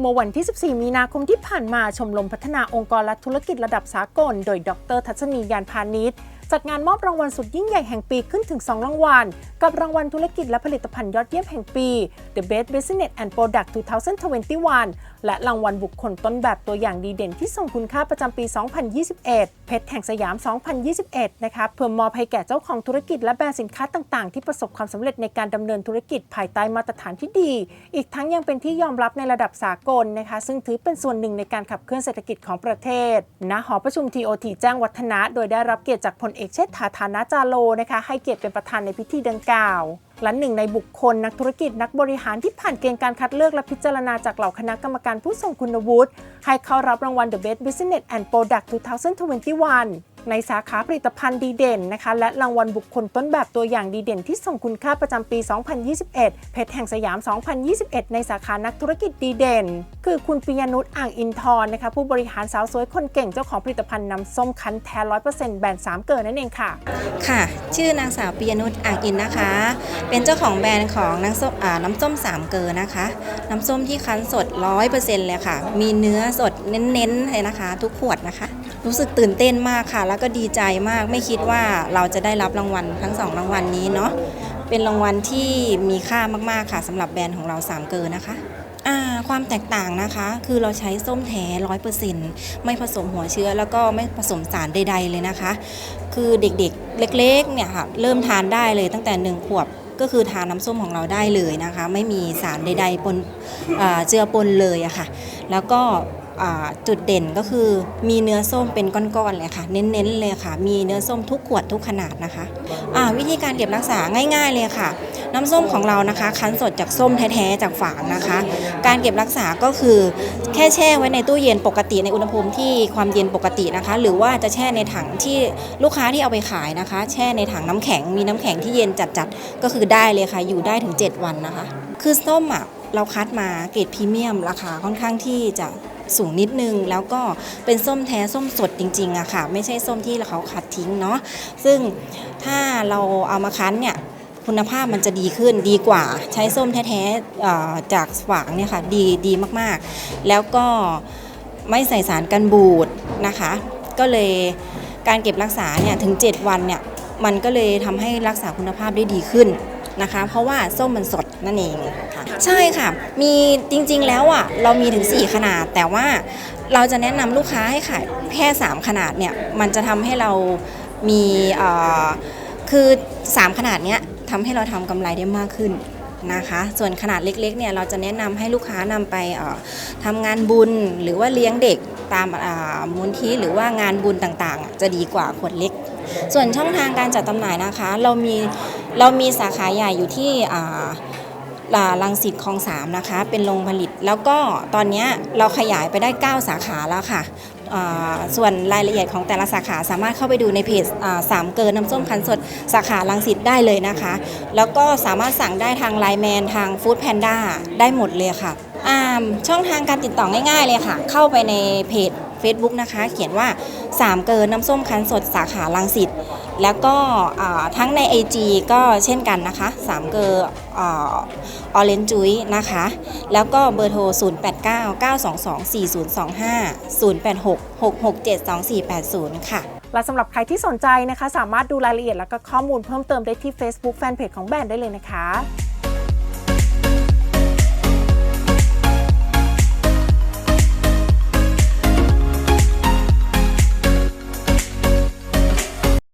เมื่อวันที่ 14 มีนาคมที่ผ่านมาชมรมพัฒนาองค์กรและธุรกิจระดับสากล โดยดร ทัศนียานพาณิชย์ จัดงานมอบรางวัลสุดยิ่งใหญ่แห่งปีขึ้นถึง 2 รางวัล กับรางวัลธุรกิจและผลิตภัณฑ์ยอดเยี่ยมแห่งปี The Best Business and Product 2021 และรางวัลบุคคลต้นแบบตัวอย่างดีเด่นที่ทรงคุณค่าประจำปี 2021 เพชรแห่งสยาม 2021 นะคะเพื่อมอบให้แก่เจ้าของธุรกิจและแบรนด์สินค้าต่างๆ ที่ประสบความสำเร็จในการดำเนินธุรกิจภายใต้มาตรฐานที่ดี อีกทั้งยังเป็นที่ยอมรับในระดับสากลนะคะ ซึ่งถือเป็นส่วนหนึ่งในการขับเคลื่อนเศรษฐกิจของประเทศณหอประชุม TOT แจ้งวัฒนะ โดยได้รับเกียรติจากพลเอกเชษฐาฐานาจาโลนะคะให้เกียรติเป็นประธานในพิธีดังกล่าว และหนึ่งในบุคคลนักธุรกิจนักบริหารที่ผ่านเกณฑ์การคัดเลือกและพิจารณาจากเหล่าคณะกรรมการผู้ทรงคุณวุฒิให้เข้ารับรางวัล The Best Business and Product 2021 ในสาขาผลิตภัณฑ์ดีเด่นนะคะ และรางวัลบุคคลต้นแบบตัวอย่างดีเด่นที่ทรงคุณค่าประจำปี 2021 เพชรแห่งสยาม 2021 ในสาขานักธุรกิจดีเด่น คือคุณปิยนุชอ่างอินทร์นะคะผู้บริหารสาวสวยคนเก่งเจ้าของผลิตภัณฑ์น้ำส้มคั้นแท้100%แบรนด์3เกิดนั่นเองค่ะ ค่ะ ชื่อนางสาวปียนุชอ่างอินนะคะเป็นเจ้าของแบรนด์ของน้ำส้มน้ำส้มสามเกลอนะคะ น้ำส้มที่คั้นสด 100%เลยค่ะ มีเนื้อสดเน้นๆเลยนะคะ ทุกขวดนะคะ รู้สึกตื่นเต้นมากค่ะ แล้วก็ดีใจมากไม่คิดว่าเราจะได้รับรางวัลทั้งสองรางวัลนี้เนาะเป็นรางวัลที่มีค่ามากๆค่ะสำหรับแบรนด์ของเราสามเกลอนะคะความแตกต่างนะคะ คือเราใช้ส้มแท้ร้อยเปอร์เซ็นต์ไม่ผสมหัวเชื้อ แล้วก็ไม่ผสมสารใด ๆ เลยนะคะ คือเด็กๆ เล็ก ๆ เนี่ยค่ะ เริ่มทานได้เลยตั้งแต่หนึ่งขวบ ก็คือทานน้ำส้มของเราได้เลยนะคะ ไม่มีสารใดๆปนเจือปนเลยอะค่ะ แล้วก็จุดเด่นก็คือมีเนื้อส้มเป็นก้อนๆเลยค่ะ เน้นๆเลยค่ะ มีเนื้อส้มทุกขวดทุกขนาดนะคะะวิธีการเก็บรักษาง่าย ๆเลยค่ะ น้ำส้มของเรานะคะคั้นสดจากส้มแท้ๆจากฝางนะคะ การเก็บรักษาก็คือแค่แช่ไว้ในตู้เย็นปกติในอุณหภูมิที่ความเย็นปกตินะคะ หรือว่าจะแช่ในถังที่ลูกค้าที่เอาไปขายนะคะ แช่ในถังน้ำแข็งมีน้ำแข็งที่เย็นจัดๆก็คือได้เลยค่ะ อยู่ได้ถึง 7 วันนะคะ คือส้มอะเราคัดมาเกรดพรีเมียมราคาค่อนข้างที่จะสูงนิดนึงแล้วก็เป็นส้มแท้ส้มสดจริงๆอะค่ะ ไม่ใช่ส้มที่เขาคัดทิ้งเนาะซึ่งถ้าเราเอามาคั้นเนี่ย คุณภาพมันจะดีขึ้นดีกว่าใช้ส้มแท้ๆจากฝางเนี่ยค่ะดีดีมากๆ แล้วก็ไม่ใส่สารกันบูดนะคะ ก็เลยการเก็บรักษาเนี่ยถึง 7 วันเนี่ยมันก็เลยทำให้รักษาคุณภาพได้ดีขึ้นนะคะ เพราะว่าส้มมันสดนั่นเองค่ะใช่ค่ะ มีจริงๆแล้วอะเรามีถึง 4 ขนาด แต่ว่าเราจะแนะนำลูกค้าให้ขายแค่ 3 ขนาดเนี่ยมันจะทำให้เรามีเอ่อคือ 3 ขนาดเนี้ย ทำให้เราทำกำไรได้มากขึ้นนะคะ ส่วนขนาดเล็กๆเนี่ยเราจะแนะนำให้ลูกค้านำไปเอ่อทำงานบุญหรือว่าเลี้ยงเด็กตามมูลที่หรือว่างานบุญต่างๆ จะดีกว่าขวดเล็ก ส่วนช่องทางการจัดจำหน่ายนะคะ เรามีเรามีสาขาใหญ่อยู่ที่อ่าลังสิตคลองสามนะคะ เป็นโรงผลิต แล้วก็ตอนนี้เราขยายไปได้ 9 สาขาแล้วค่ะ ส่วนรายละเอียดของแต่ละสาขาสามารถเข้าไปดูในเพจสามเกินน้ำส้มคันสดสาขาลังสิตได้เลยนะคะ แล้วก็สามารถสั่งได้ทางไลน์แมนทางฟู้ดแพนด้าได้หมดเลยค่ะอ่าช่องทางการติดต่อง่าย ๆ เลยค่ะ เข้าไปในเพจ Facebook นะคะ เขียนว่า 3 เกินน้ำส้มคั้นสดสาขาลังสิตแล้วก็ทั้งใน IG ก็เช่นกันนะคะ 3 เกอร์ออเรนจุยนะคะ แล้วก็เบอร์โทร 089 922 4025 086 667 2480 ค่ะและสำหรับใครที่สนใจนะคะ สามารถดูรายละเอียดและก็ข้อมูลเพิ่มเติมได้ที่ Facebook Fanpage ของแบรนด์ได้เลยนะคะ